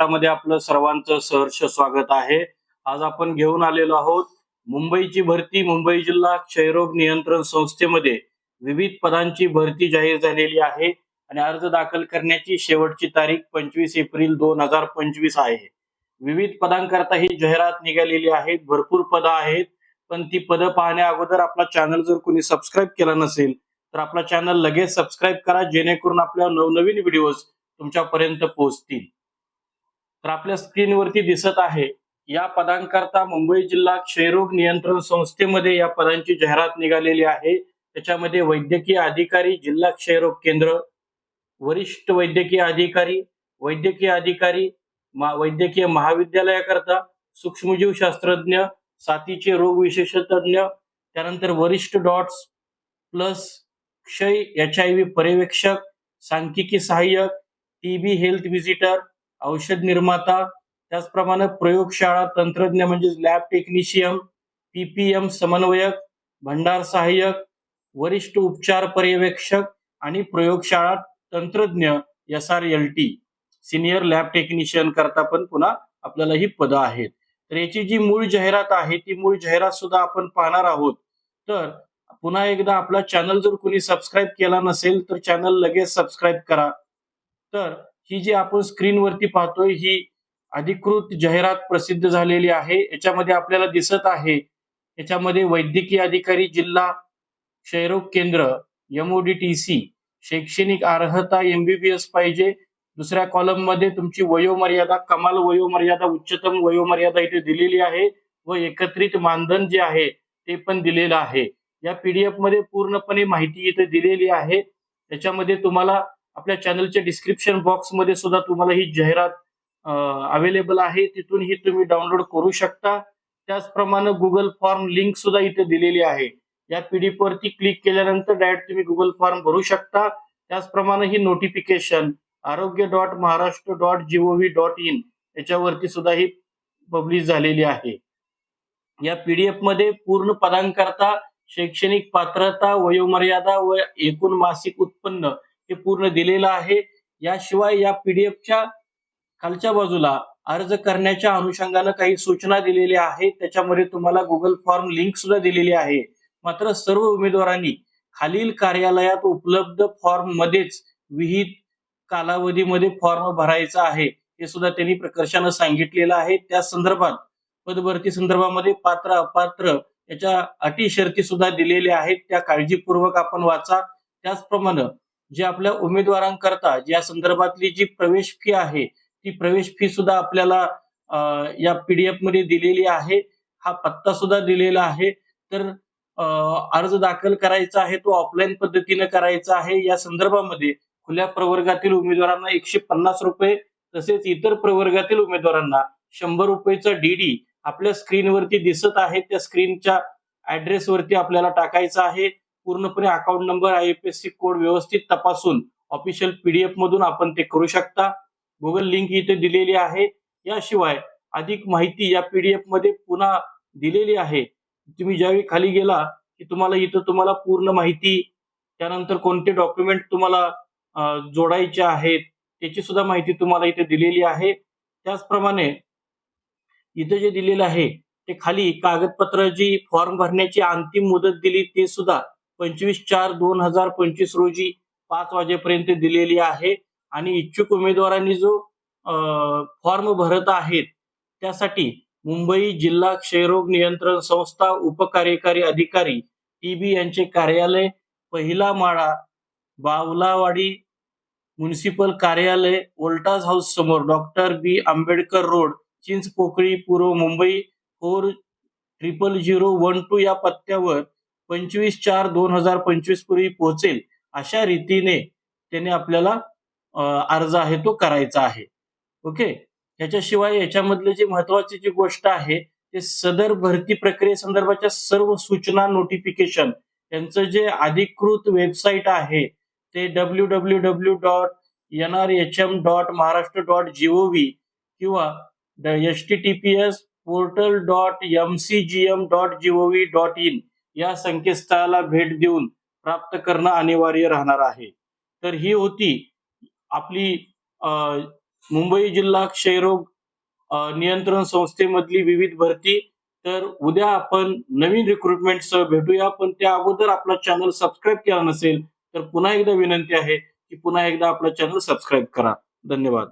मध्ये आपलं सर्वांचं सहर्ष स्वागत आहे. आज आपण घेऊन आलेलो आहोत मुंबईची भरती. मुंबई जिल्हा क्षयरोग नियंत्रण संस्थेमध्ये विविध पदांची भरती जाहीर झालेली आहे आणि अर्ज दाखल करण्याची शेवटची तारीख पंचवीस एप्रिल दोन हजार पंचवीस आहे. विविध पदांकरता ही जाहिरात निघालेली आहेत. भरपूर पदं आहेत. पण ती पदं पाहण्या अगोदर आपला चॅनल जर कोणी सबस्क्राईब केला नसेल तर आपला चॅनल लगेच सबस्क्राईब करा जेणेकरून आपल्या नवनवीन व्हिडिओज तुमच्यापर्यंत पोहोचतील. तर आपल्या स्क्रीनवरती दिसत आहे या पदांकरता मुंबई जिल्हा क्षयरोग नियंत्रण संस्थेमध्ये या पदांची जाहिरात निघालेली आहे. त्याच्यामध्ये वैद्यकीय अधिकारी जिल्हा क्षयरोग केंद्र वरिष्ठ वैद्यकीय अधिकारी वैद्यकीय अधिकारी वैद्यकीय महाविद्यालयाकरता सूक्ष्मजीव शास्त्रज्ञ साथीचे रोग विशेषतज्ञ त्यानंतर वरिष्ठ डॉट्स प्लस क्षय एच आय व्ही पर्यवेक्षक सांख्यिकी सहाय्यक टीबी हेल्थ व्हिजिटर औषध निर्माता त्याचप्रमाणे प्रयोगशाळा तंत्रज्ञ म्हणजे लॅब टेक्निशियन पीपीएम समन्वयक भंडार सहाय्यक वरिष्ठ उपचार पर्यवेक्षक आणि प्रयोगशाळा तंत्रज्ञ S R L T senior lab technician करता पण पुन्हा आपल्याला ही पदं आहेत. तर याची जी मूळ जाहिरात आहे ती मूळ जाहिरात सुद्धा आपण पाहणार आहोत. तर पुन्हा एकदा आपला चॅनल जर कोणी सबस्क्राईब केला नसेल तर चॅनल लगेच सबस्क्राईब करा. तर ही जी आपण स्क्रीनवरती पाहतोय ही अधिकृत जाहिरात प्रसिद्ध झालेली आहे. याच्यामध्ये आपल्याला दिसत आहे याच्यामध्ये वैद्यकीय अधिकारी जिल्हा क्षयरोग केंद्र एमओडीटीसी शैक्षणिक अर्हता एमबीबीएस पाहिजे. दुसऱ्या कॉलममध्ये तुमची वयोमर्यादा कमाल वयोमर्यादा उच्चतम वयोमर्यादा इथे दिलेली आहे व एकत्रित मानधन जे आहे ते पण दिलेलं आहे. या पीडीएफमध्ये पूर्णपणे माहिती इथे दिलेली आहे. त्याच्यामध्ये तुम्हाला आपल्या चॅनलच्या डिस्क्रिप्शन बॉक्समध्ये सुद्धा तुम्हाला ही जाहिरात अवेलेबल आहे. तिथून ही तुम्ही डाउनलोड करू शकता. त्याचप्रमाणे गुगल फॉर्म लिंक सुद्धा इथे दिलेली आहे. या पीडीएफ वरती क्लिक केल्यानंतर डायरेक्ट तुम्ही गुगल फॉर्म भरू शकता. त्याचप्रमाणे ही नोटिफिकेशन आरोग्य dot Maharashtra dot G O V dot in याच्यावरती सुद्धा ही पब्लिश झालेली आहे. या पीडीएफमध्ये पूर्ण पदांकरता शैक्षणिक पात्रता वयोमर्यादा व एकूण मासिक उत्पन्न हे पूर्ण दिलेलं आहे. याशिवाय या पीडीएफच्या खालच्या बाजूला अर्ज करण्याच्या अनुषंगानं काही सूचना दिलेल्या आहेत. त्याच्यामध्ये तुम्हाला गुगल फॉर्म लिंक सुद्धा दिलेली आहे. मात्र सर्व उमेदवारांनी खालील कार्यालयात उपलब्ध फॉर्म मध्येच विहित कालावधीमध्ये फॉर्म भरायचा आहे. हे सुद्धा त्यांनी प्रकर्षानं सांगितलेलं आहे. त्या संदर्भात पदभरती संदर्भामध्ये पात्र अपात्र याच्या अटी शर्ती सुद्धा दिलेल्या आहेत. त्या काळजीपूर्वक आपण वाचा. त्याचप्रमाणे जे आपल्या उमेदवारांकरता या संदर्भातली जी प्रवेश फी आहे ती प्रवेश फी सुद्धा आपल्याला या पीडीएफमध्ये दिलेली आहे. हा पत्ता सुद्धा दिलेला आहे. तर अर्ज दाखल करायचा आहे तो ऑफलाईन पद्धतीने करायचा आहे. या संदर्भामध्ये खुल्या प्रवर्गातील उमेदवारांना एकशे पन्नास रुपये तसेच इतर प्रवर्गातील उमेदवारांना शंभर रुपयेचा डीडी आपल्या स्क्रीनवरती दिसत आहे. त्या स्क्रीनच्या ऍड्रेसवरती आपल्याला टाकायचा आहे. पूर्णपणे account number I F S C code व्यवस्थित तपासून ऑफिशियल पीडीएफ मधून आपण ते करू शकता. गुगल लिंक इथे दिलेली आहे. याशिवाय अधिक माहिती या पीडीएफमध्ये पुन्हा दिलेली आहे. तुम्ही ज्यावेळी खाली गेला की तुम्हाला इथं तुम्हाला पूर्ण माहिती त्यानंतर कोणते डॉक्युमेंट तुम्हाला जोडायचे आहेत त्याची सुद्धा माहिती तुम्हाला इथे दिलेली आहे. त्याचप्रमाणे इथं जे दिलेलं आहे ते खाली कागदपत्र जी फॉर्म भरण्याची अंतिम मुदत दिली ते सुद्धा पंचवीस चार दोन हजार पंचवीस रोजी पाच वाजेपर्यंत दिलेली आहे. आणि इच्छुक उमेदवारांनी जो फॉर्म भरत आहेत त्यासाठी मुंबई जिल्हा क्षयरोग नियंत्रण संस्था उपकार्यकारी अधिकारी टीबी यांचे कार्यालय पहिला माळा बावलावाडी म्युन्सिपल कार्यालय वोल्टाज हाऊस समोर doctor B Ambedkar road Chinchpokli पूर्व Mumbai four triple zero one two या पत्त्यावर पंचवीस चार दोन हजार पंचवीस पूर्वी पोहोचेल अशा रीतीने त्याने आपल्याला अर्ज आहे तो करायचा आहे. ओके? याच्याशिवाय याच्यामधले जी महत्वाची जी गोष्ट आहे ते सदर भरती प्रक्रियेसंदर्भाच्या सर्व सूचना नोटिफिकेशन यांचं जे अधिकृत वेबसाईट आहे ते W W W dot N R H M dot Maharashtra dot G O V किंवा H T T P S portal dot M C G M dot G O V dot in या संकेतस्थळाला भेट देऊन प्राप्त करणं अनिवार्य राहणार आहे. तर ही होती आपली मुंबई जिल्हा क्षयरोग नियंत्रण संस्थेमधली विविध भरती. तर उद्या आपण नवीन रिक्रुटमेंटसह भेटूया. पण त्या अगोदर आपला चॅनल सबस्क्राईब केला नसेल तर पुन्हा एकदा विनंती आहे की पुन्हा एकदा आपला चॅनल सबस्क्राईब करा. धन्यवाद.